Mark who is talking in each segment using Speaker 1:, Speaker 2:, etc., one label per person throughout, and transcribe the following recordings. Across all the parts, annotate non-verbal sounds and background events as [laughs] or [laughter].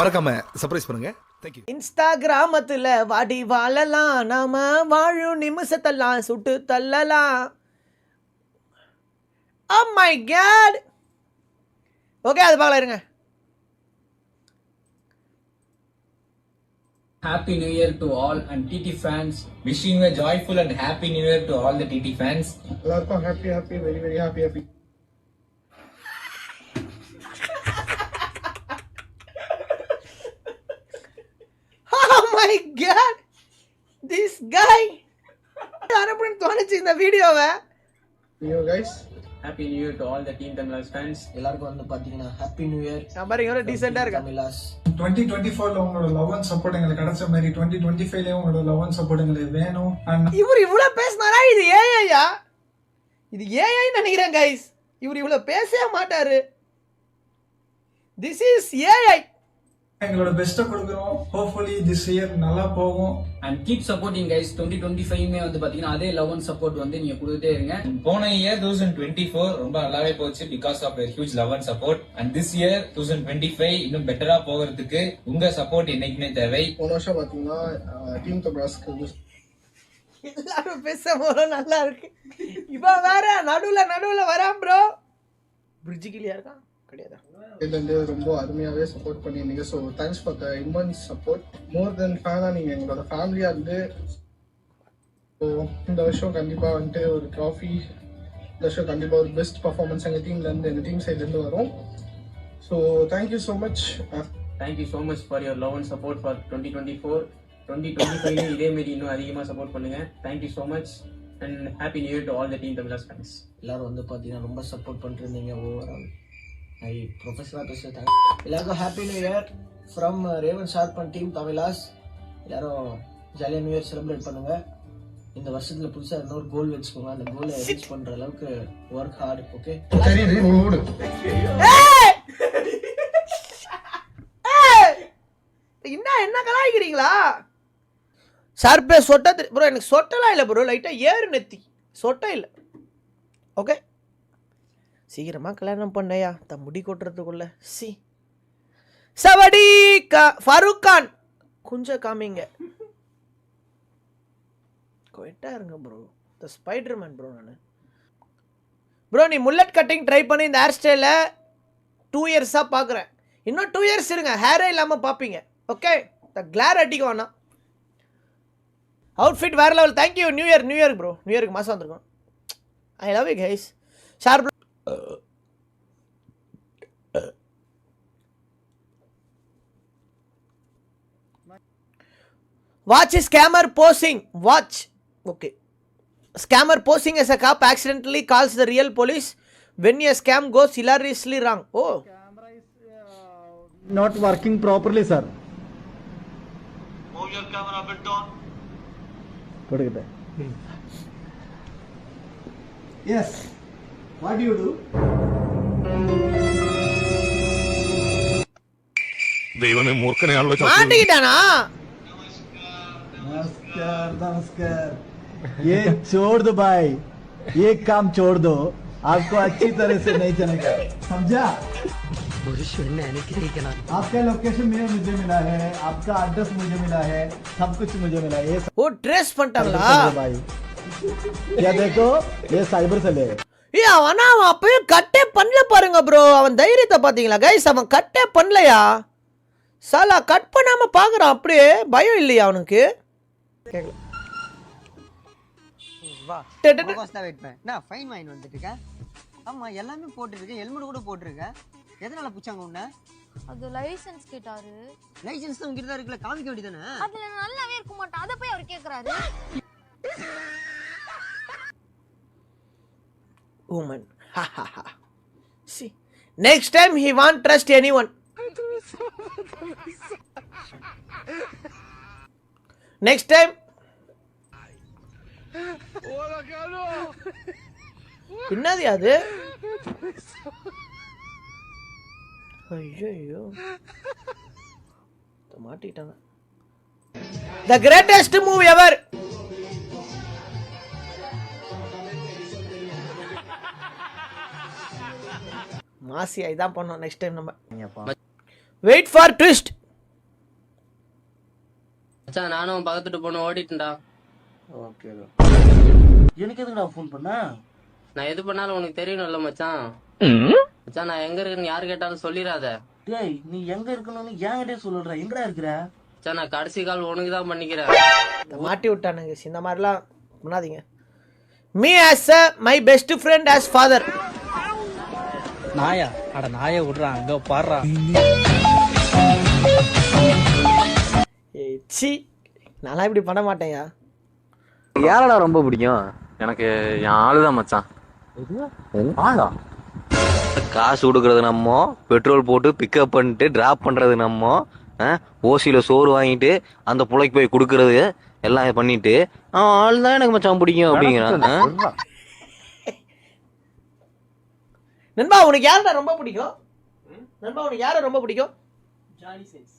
Speaker 1: மறக்காம சர்ப்ரைஸ் பண்ணுங்க. தேங்க்யூ
Speaker 2: இன்ஸ்டாகிராமத்துல வாடி வாழலாம் நாம வாழும் நிமிஷத்தெல்லாம் சுட்டு தள்ளலாம். Oh my god. ஓகே அது பார்க்கலாம் இருங்க.
Speaker 3: Happy New Year to all and TT fans. Wishing a joyful and happy New Year to all the TT fans.
Speaker 4: எல்லாருக்கும் happy happy very very
Speaker 2: happy happy god this guy. அனுப்புன்னு தோணுச்சு இந்த வீடியோவை.
Speaker 4: New guys
Speaker 3: Happy New Year to all the Team Tamilas fans.
Speaker 5: எல்லாருக்கும் வந்து பாத்தீங்கன்னா happy new year
Speaker 2: நான் பாருங்க எவ்வளோ டீசெண்டாக இருக்கேன்
Speaker 5: தமிழாஸ்
Speaker 4: டுவெண்ட்டி டுவெண்ட்டி ஃபோர்ல உங்களோட லவ் அண்ட் சப்போர்ட் எங்களுக்கு கிடைச்ச மாதிரி டுவெண்ட்டி டுவெண்ட்டி ஃபைவ்ல உங்களோட லவ் அண்ட் சப்போர்ட் எங்களுக்கு வேணும். அண்ட்
Speaker 2: இவர் இவ்வளோ பேசினாரா? இது ஏஐயா இது ஏஐ நினைக்கிறேன் கைஸ் இவர் இவ்வளோ பேசவே மாட்டாரு. திஸ் இஸ் ஏஐ
Speaker 4: எங்களோட பெஸ்ட்டை கொடுக்குறோம். ஹோப்ஃபுல்லி திஸ் இயர் நல்லா போகும்.
Speaker 3: And keep supporting guys. 2025 மே வந்து பாத்தீங்கன்னா அதே லவ் அண்ட் சப்போர்ட் வந்து நீங்க கொடுத்துட்டே இருங்க.
Speaker 6: போன இயர் தௌசண்ட் டுவெண்ட்டி ஃபோர் ரொம்ப நல்லாவே போச்சு. Because of huge love and support and this year thousand twenty five இன்னும் பெட்டரா போகிறதுக்கு உங்க சப்போர்ட் என்னைக்குமே தேவை.
Speaker 4: போன வருஷம் பார்த்தீங்கன்னா டீம் தபாஸ்க்கு
Speaker 2: எல்லாரும் பேசும்போது நல்லா இருக்கு. இவன் வேற நடுவுல நடுவுல வரான் ப்ரோ பிரிட்ஜு கிளியா இருக்கான்? கிடையாது
Speaker 4: இதுலேருந்து ரொம்ப அருமையாகவே சப்போர்ட் பண்ணியிருந்தீங்க so thanks for the immense support more then ஃபேனாக நீங்கள் எங்களோட ஃபேமிலியாக இருந்து ஸோ இந்த வருஷம் கண்டிப்பாக வந்துட்டு ஒரு ட்ராஃபி இந்த வருஷம் கண்டிப்பாக ஒரு பெஸ்ட் பர்ஃபார்மன்ஸ் எங்கள் டீம்லேருந்து எங்கள் டீம் சைட்லேருந்து வரும் so thank you so much
Speaker 3: Thank you so much for your love and support for 2024. 2025 ல இதே மாதிரி இன்னும் அதிகமா சப்போர்ட் பண்ணுங்க. Thank you so much and happy new year to all the Team Tamilas fans.
Speaker 5: எல்லாரும் வந்து பாத்தீங்கன்னா ரொம்ப சப்போர்ட் பண்ணிட்டு இருந்தீங்க ஓவரால் ஐ ப்ரொஃபஸராக பேசுறேன் எல்லாருக்கும் happy new year from Raven Sharp and team Tamilas எல்லாரும் ஜாலியாக நியூ இயர் செலிப்ரேட் பண்ணுங்க. இந்த வருஷத்துல புதுசா இன்னொரு கோல் வச்சுக்கோங்க. அந்த கோலை ரீச் பண்ற அளவுக்கு ஒர்க் ஹார்ட் ஓகே
Speaker 4: சரி!
Speaker 2: என்ன என்ன கலாய்க்கிறீங்களா? ஷார்ப்பே சொட்ட ப்ரோ எனக்கு சொட்டலாம் இல்லை ப்ரோ லைட்டாக ஏறு நெத்தி சொட்டை இல்லை. ஓகே சீக்கிரமாக கல்யாணம் பண்ணையா? த முடி கொட்டுறதுக்குள்ள. சி. சவடி கா ஃபருக் கான் கொஞ்சம் காமிங்க. கொயிட்டாக இருங்க bro the spider man bro நான். ப்ரோ நீ முல்லட் கட்டிங் ட்ரை பண்ணி இந்த ஹேர் ஸ்டைலை டூ இயர்ஸாக பார்க்குறேன் இன்னும் டூ இயர்ஸ் இருங்க. ஹேரே இல்லாமல் பார்ப்பீங்க ஓகே த கிளார் அடிக்கும் வேணாம் அவுட்ஃபிட் வேறு level thank you new year new year bro new இயருக்கு மாதம் வந்திருக்கோம். I love you guys Sharp Watch scammer posing. Watch. Okay. Scammer posing as a cop accidentally calls the real police when a scam goes hilariously wrong. Oh.
Speaker 7: Camera is uh, not working properly, sir.
Speaker 8: Move your camera a bit on.
Speaker 7: Put it there. Yes. What do you do?
Speaker 1: ദൈവമേ
Speaker 7: नमस्कार नमस्कार ये छोड़ दो भाई ये काम छोड़ दो आपको अच्छी तरह से नहीं चलेगा समझा आपका लोकेशन में मुझे मिला है आपका एड्रेस मुझे मिला है सब कुछ मुझे मिला है ये सब
Speaker 2: ஓ ட்ரேஸ் பண்ணிட்டாங்களா
Speaker 7: से है भाई क्या देखो ये साइबर से ले
Speaker 2: ஏ அவனா அவன் அப்பயும் கட்டே பண்ணல பாருங்க ப்ரோ அவன் தைரியத்தை பார்த்தீங்களா கைஸ் அவன் கட்டே பண்ணலையா சாலா கட் பண்ணாம பார்க்குறான் அப்படியே பயம் இல்லையா அவனுக்கு கேட்கல டே, டே.
Speaker 9: தான் வெயிட் பண்ணேன் நான் ஃபைன் வாங்கி வந்துட்டு இருக்கேன் ஆமா எல்லாமே போட்டுருக்கேன் ஹெல்மெட் கூட போட்டிருக்கேன் எதனால புச்சாங்க உன்ன
Speaker 10: அது லைசென்ஸ் கேட்டாரு
Speaker 9: லைசென்ஸ் தான் உங்ககிட்ட தான் இருக்குல்ல காமிக்க வேண்டியதானே
Speaker 10: அதுல நல்லாவே இருக்க மாட்டான் அத போய் அவர் கேக்குறாரு
Speaker 2: woman. Ha ha ha. See, next time he won't trust anyone. next time. [laughs] என்னது அது? ஐயோ மாட்டிட்டாங்க. த கிரேட்டஸ்ட் மூவ் எவர் மாசியா இதான் பண்ணோம். நெக்ஸ்ட் டைம் நம்ம. வெயிட் ஃபார் ட்விஸ்ட்
Speaker 11: மச்சான் நானும் பக்கத்துட்டு பொண்ணு ஓடிட்டேன்டா
Speaker 12: ஓகே எனக்கு எதுக்குடா ஃபோன் பண்ண?
Speaker 11: நான் எது பண்ணாலும் உனக்கு தெரியணும்ல மச்சான். மச்சான் நான் எங்க இருக்கேன்னு யாரு கேட்டாலும் சொல்லிடாத.
Speaker 12: டேய் நீ எங்க இருக்கணும்னு என்கிட்டே சொல்லுடா எங்கடா இருக்கிற?
Speaker 11: மச்சான் நான் கடைசி கால் உனக்கு தான் பண்ணிக்கிறேன்.
Speaker 2: இந்த மாட்டி விட்டானுங்க. இந்த மாதிரிலாம் பண்ணாதீங்க. Me as a my best friend as father
Speaker 8: நாயா? அட நாயை விடுறான் அங்க பாடுறா.
Speaker 2: ஏய் சி நான்லாம் இப்படி பண்ண மாட்டேன்யா
Speaker 13: யாரடா ரொம்ப பிடிக்கும்? எனக்கு என் ஆளுதான் மச்சான். ஆளா? காசு கொடுக்கறது நம்ம பெட்ரோல் போட்டு பிக்கப் பண்ணிட்டு டிராப் பண்றது நம்ம ஓசியில சோறு வாங்கிட்டு அந்த புள்ளைக்கு போய் கொடுக்கறது எல்லாம் பண்ணிட்டு அவன் ஆள் தான் எனக்கு மச்சான் பிடிக்கும் அப்படிங்கிறான்?
Speaker 2: நண்பா உனக்கு யாருடா ரொம்ப பிடிக்கும்? நண்பா உனக்கு யாரை ரொம்ப பிடிக்கும்? ஜானி சென்ஸ்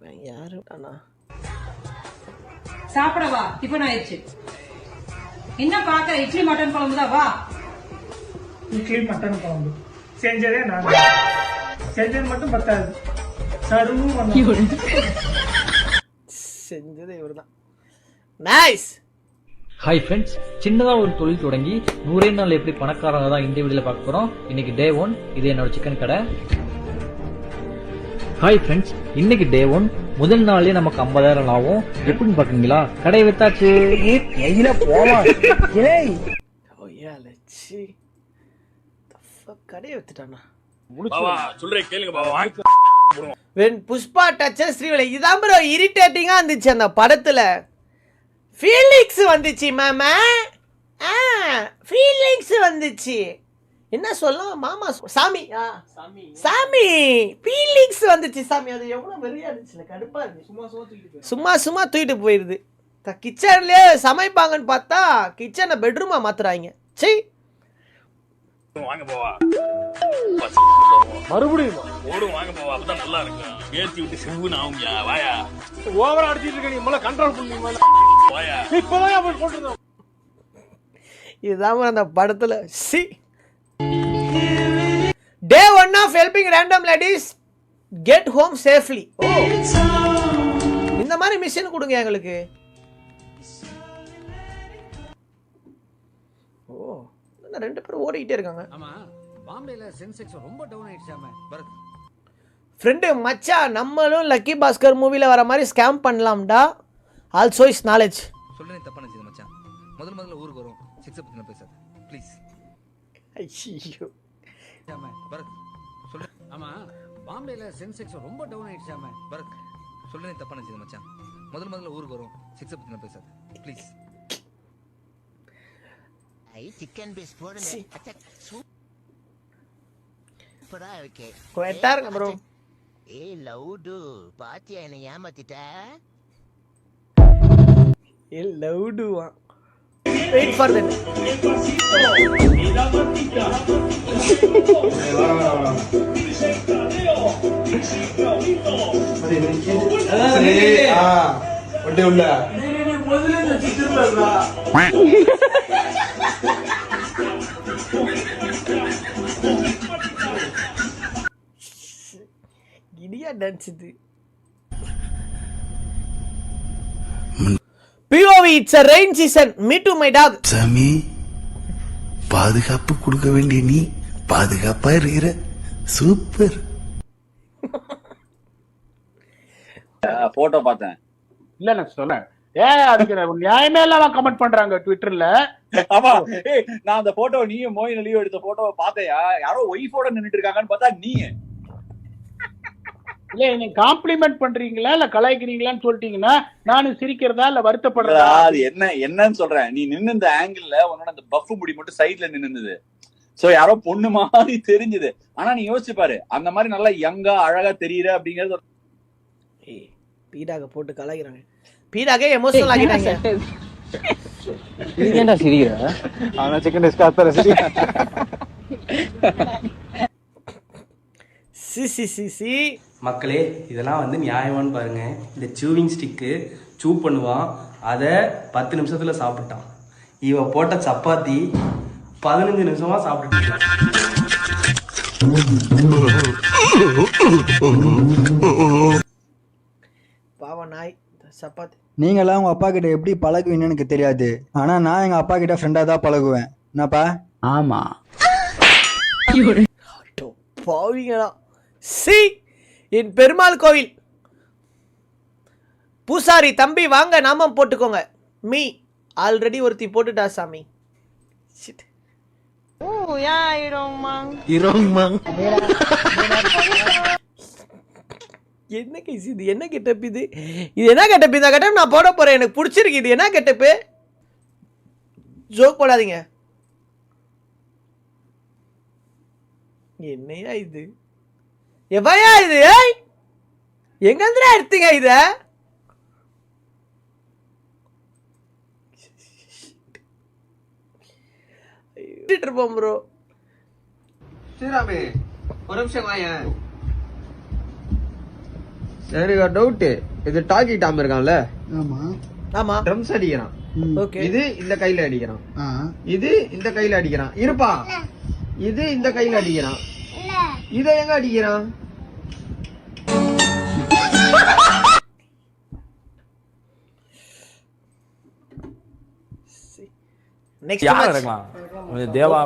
Speaker 2: இவன் யாரு அண்ணா.
Speaker 10: சாப்பிடவா? டிஃபன் ஆயிடுச்சு. என்ன பாக்குற இட்லி மட்டன் குழம்பு தான் வா.
Speaker 14: இட்லி மட்டன் குழம்பு. செஞ்சதே நான். செஞ்சது மட்டும் பத்தாது. சருவும்
Speaker 2: செஞ்சது இவர்தான். நைஸ்
Speaker 8: ஹாய் ஃப்ரெண்ட்ஸ் சின்னதா ஒரு தொழில் தொடங்கி நூறே நாள் எப்படி பணக்காரங்க தான் இந்த வீடியோல பார்க்க போறோம். இன்னைக்கு டே ஒன் இது என்னோட சிக்கன் கடை. ஹாய் ஃப்ரெண்ட்ஸ் இன்னைக்கு டே ஒன் முதல் நாளே நமக்கு ஐம்பதாயிரம் ஆகும் எப்படின்னு பாக்குறீங்களா? கடையை வித்தாச்சு. கையில போவா?
Speaker 2: கடையை வித்துட்டானா? வென் புஷ்பா டச்சர் ஸ்ரீவலை இதான் ப்ரோ இரிட்டேட்டிங்கா இருந்துச்சு அந்த படத்துல. ஃபீலிங்ஸ் வந்துச்சு மேம ஆ ஃபீலிங்ஸ் வந்துச்சு. என்ன சொல்லலாம் மாமா சாமி. ஆ. சாமி. ஃபீலிங்ஸ் வந்துச்சு சாமி. அது எவ்வளவு வெறியா இருந்துச்சு. எனக்கு கடுப்பா இருந்துச்சு. சும்மா சும்மா தூக்கிட்டு சும்மா சும்மா தூக்கிட்டு போயிருது. கிச்சன்லயே சமைப்பாங்கன்னு பார்த்தா கிச்சனை பெட்ரூமா மாத்துறாங்க. சீ
Speaker 15: வாங்க போவா. மறுபடியும் ஓடும் வாங்க போவா. அப்பதான் நல்லா இருக்கும். ஏத்தி விட்டு சிவுன்னு ஆகுங்க வாயா. ஓவரா அடிச்சிட்டு இருக்க நீ. முதல்ல கண்ட்ரோல் பண்ணி வாயா. இப்பதான் அப்படி சொல்றது
Speaker 2: இதுதான் அந்த படத்துல. C day one of helping random ladies get home safely ஓ இந்த மாதிரி மிஷின் கொடுங்க எங்களுக்கு. ஓ ரெண்டு பேரும் ஓடிக்கிட்டே இருக்காங்க.
Speaker 8: ஆமா பாம்பேல சென்செக்ஸ் ரொம்ப டவுன் ஆயிடுச்சாம பரத்.
Speaker 2: ஃப்ரெண்டு மச்சான் நம்மளும் லக்கி பாஸ்கர் மூவியில் வர மாதிரி ஸ்கேம் பண்ணலாம்டா. ஆல்சோ இஸ் நாலேஜ்
Speaker 13: சொல்றேன் தப்பா நினைச்சது மச்சான். முதல் முதல்ல ஊருக்கு வரும். சிக்ஸ் பத்தின பேசாத. ப்ளீஸ்
Speaker 2: ஐயோ
Speaker 13: பரத் சொல்றேன்
Speaker 8: ஆமா பாம்பேல சென்செக்ஸ் ரொம்ப டவுன் ஆயிடுச்சாம
Speaker 13: பரத் சொல்றேன் தப்பா நினைச்சது மச்சான். முதல் முதல்ல ஊருக்கு வரும். சிக்ஸ் பத்தின பேசாத. ப்ளீஸ்
Speaker 16: சிக்கன் பீஸ் போடுங்க. சூப்பரா இருக்கு.
Speaker 2: கரெக்டாக இருங்க ப்ரோ
Speaker 16: ஏய் லவுடு பாத்தியா என்ன ஏமாத்திட்ட?
Speaker 2: ஏ லவுடுவான். வெயிட் ஃபார் தட்
Speaker 14: உள்ள
Speaker 2: இடியா டான்ஸ் இது POV it's a rain season me to my dog
Speaker 1: சாமி பாதுகாப்பு கொடுக்க வேண்டிய நீ பாதுகாப்பா இருக்கிற. சூப்பர்.
Speaker 13: போட்டோ பார்த்தேன்.
Speaker 14: இல்ல நான் சொல்றேன் ஏன் அதுக்கு நியாயமே இல்லாம கமெண்ட் பண்றாங்க ட்விட்டர்ல
Speaker 13: ஆமா நான் அந்த போட்டோ நீயும் மோயின் அலியும் எடுத்த போட்டோவை பார்த்தையா? யாரோ ஒய்ஃபோட நின்னுட்டு இருக்காங்கன்னு பார்த்தா நீ
Speaker 14: இல்ல நீங்க காம்ப்ளிமெண்ட் பண்றீங்களா? இல்ல கலாய்க்கிறீங்களான்னு சொல்லிட்டீங்கன்னா நானும் சிரிக்கிறதா இல்ல வருத்தப்படுறதா?
Speaker 13: அது என்ன என்னன்னு சொல்றேன். நீ நின்னு இந்த ஆங்கிள் உன்னோட அந்த பஃப் முடி மட்டும் சைடுல நின்னுது சோ யாரோ பொண்ணு மாதிரி தெரிஞ்சது. ஆனா நீ யோசிச்சு பாரு. அந்த மாதிரி நல்லா யங்கா அழகா தெரியுற அப்படிங்கறது
Speaker 2: பீடாக போட்டு கலாய்க்கிறாங்க. பீடாக எமோஷனல் ஆகிட்டாங்க
Speaker 13: ஏன்டா சிரிக்கிற?
Speaker 14: ஆனா சிக்கன் டிஸ்க் அத்தர சரி
Speaker 2: சி சி சி சி.
Speaker 8: மக்களே இதெல்லாம் வந்து நியாயமான்னு பாருங்க. இந்த சூவிங் ஸ்டிக்கு சூ பண்ணுவான். அதை பத்து நிமிஷத்துல சாப்பிட்டான். இவன் போட்ட சப்பாத்தி பதினஞ்சு நிமிஷமா சாப்பிட்டுட்டு இருக்கான்.
Speaker 2: பாவ நாய் சப்பாத்தி.
Speaker 7: நீங்களாம் உங்க அப்பா கிட்ட எப்படி பழகுவீங்கன்னு எனக்கு தெரியாது. ஆனா நான் எங்க அப்பா கிட்ட ஃப்ரெண்டா தான் பழகுவேன். என்னப்பா? ஆமா.
Speaker 2: பாவிங்களா? சி! என் பெருமாள் கோவில். பூசாரி தம்பி வாங்க நாமம் போட்டுக்கோங்க. மீ ஆல்ரெடி ஒருத்தி போட்டுட்டா சாமி. என்ன கேஸ் இது? என்ன கெட்டப் இது? இது என்ன கெட்டப் இந்த கெட்டப் நான் போட போறேன். எனக்கு பிடிச்சிருக்கு இது. என்ன கெட்டப்பு? ஜோக் போடாதீங்க. என்னையா இது? எவையா இது ஏய்? எங்க இருந்துடா எடுத்தீங்க இத? இருப்போம் ப்ரோ
Speaker 5: ஸ்ரீராமே ஒரு நிமிஷம் வாயேன். எனக்கு ஒரு டவுட் இது டாக்கி டாம் இருக்கான்ல?
Speaker 7: ஆமா.
Speaker 2: ஆமா.
Speaker 5: ட்ரம்ஸ் அடிக்கிறான்.
Speaker 2: ஓகே.
Speaker 5: இது இந்த கையில அடிக்கிறான். இது இந்த கையில அடிக்கிறான். இருப்பா. இது இந்த கையில அடிக்கிறான். இத எங்க அடிக்கிறான்?
Speaker 1: தேவா.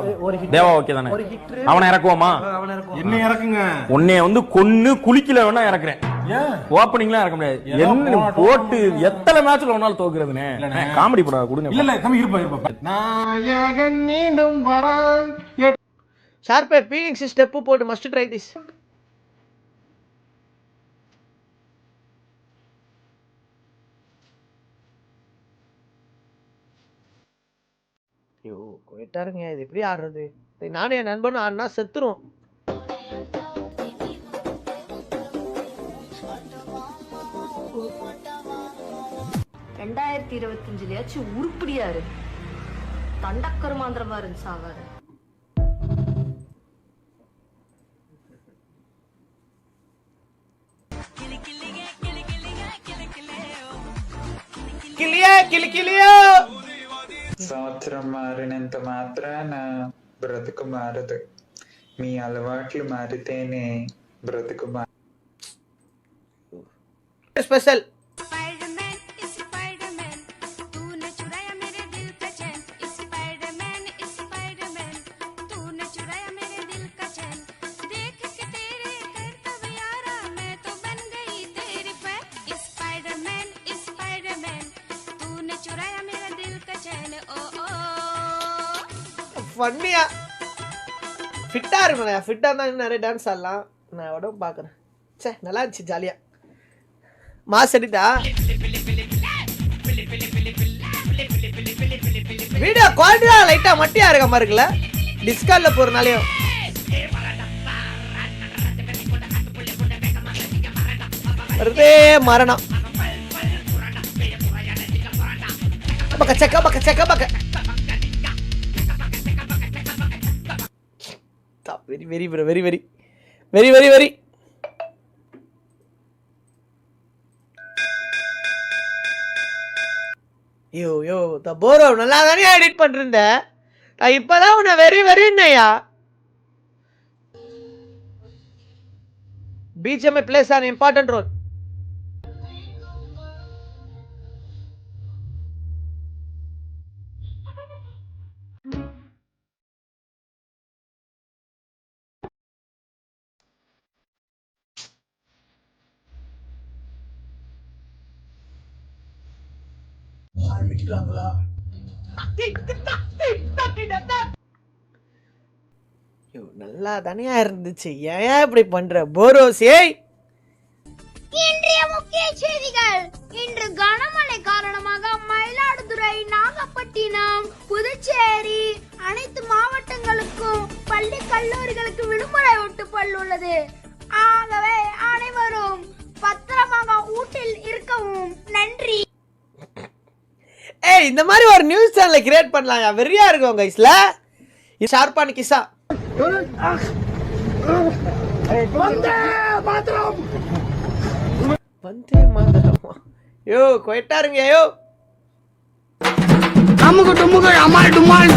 Speaker 1: தேவா ஓகே தானே?
Speaker 2: ஒரு hit.
Speaker 1: அவனை இறக்குவோமா?
Speaker 2: அவனை இறக்குவோம்.
Speaker 1: என்ன இறக்குங்க. உன்னைய வந்து கொன்னு குளிக்கல வேணா இறக்குறேன். ஓப்பனிங்லாம் இறக்க முடியாது. என்ன போட்டு எத்தனை மேட்ச்ல ஒன்னாலும் தோக்குறதுனே காமெடி படம் கொடுங்க. இல்ல தம்பி இருப்பா இருப்பா.
Speaker 2: ஷார்ப்பே பீனிங் ஸ்டெப்பு போட்டு மஸ்ட் ட்ரை திஸ் ஐயோ போயிட்டாருங்க இது எப்படி ஆடுறது? நானும் என் நண்பனும் ஆடினா செத்துரும்
Speaker 17: ரெண்டாயிரத்தி இருபத்தஞ்சுலயாச்சும் உருப்படியாரு தண்டக்கருமாந்திரமா இருந்துச்சு ஆகாது
Speaker 2: కిలియా కిలి కిలియా.
Speaker 18: సంవత్సరం మారినంత మాత్రాన బ్రతుకు మారదు. మీ అలవాట్లు మారితేనే బ్రతుకు మారదు
Speaker 2: స్పెషల్. ஃபன்னியா ஃபிட்டாக இருக்கும்ல ஃபிட்டாக இருந்தால் இன்னும் நிறைய டான்ஸ் ஆடலாம். நான் உடம்பு பார்க்குறேன். சே நல்லா இருந்துச்சு ஜாலியாக மாஸ் எடிட்டா வீடியோ குவாலிட்டியாக லைட்டாக மட்டியாக இருக்க மாதிரி இருக்குல்ல? டிஸ்கால்ல போகிறனாலையும் வருதே மரணம். பக்க செக்க பக்க செக்க பக்க very very bro very very. Very very very. ஐயோ யோ த போரோ நல்லா தானே எடிட் பண்ணிருந்த நான் இப்பதான் உன்னை வெரி வெரின்னையா BGM plays on important role
Speaker 7: ஆரம்பிக்கிறாங்களா
Speaker 2: நல்லா தானே இருந்துச்சு. ஏன் இப்படி பண்ற போரோஸ்? ஏய்!
Speaker 10: இன்றைய முக்கிய செய்திகள். இன்று கனமழை காரணமாக மயிலாடுதுறை நாகப்பட்டினம் புதுச்சேரி அனைத்து மாவட்டங்களுக்கும் பள்ளி கல்லூரிகளுக்கு விடுமுறை விட்டுள்ளது ஆகவே அனைவரும்
Speaker 2: இந்த மாதிரி ஒரு நியூஸ் சேனலை கிரியேட் பண்ணலாம் வெறியா இருக்கும் கைஸ்ல இது ஷார்ப்பான கிசா. வந்தே மாதரமா. யோ கொயிட்டாருங்க யோ.
Speaker 19: அமால் டுமால்.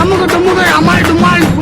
Speaker 19: அமுகு டுமுகு அமால் டுமால்.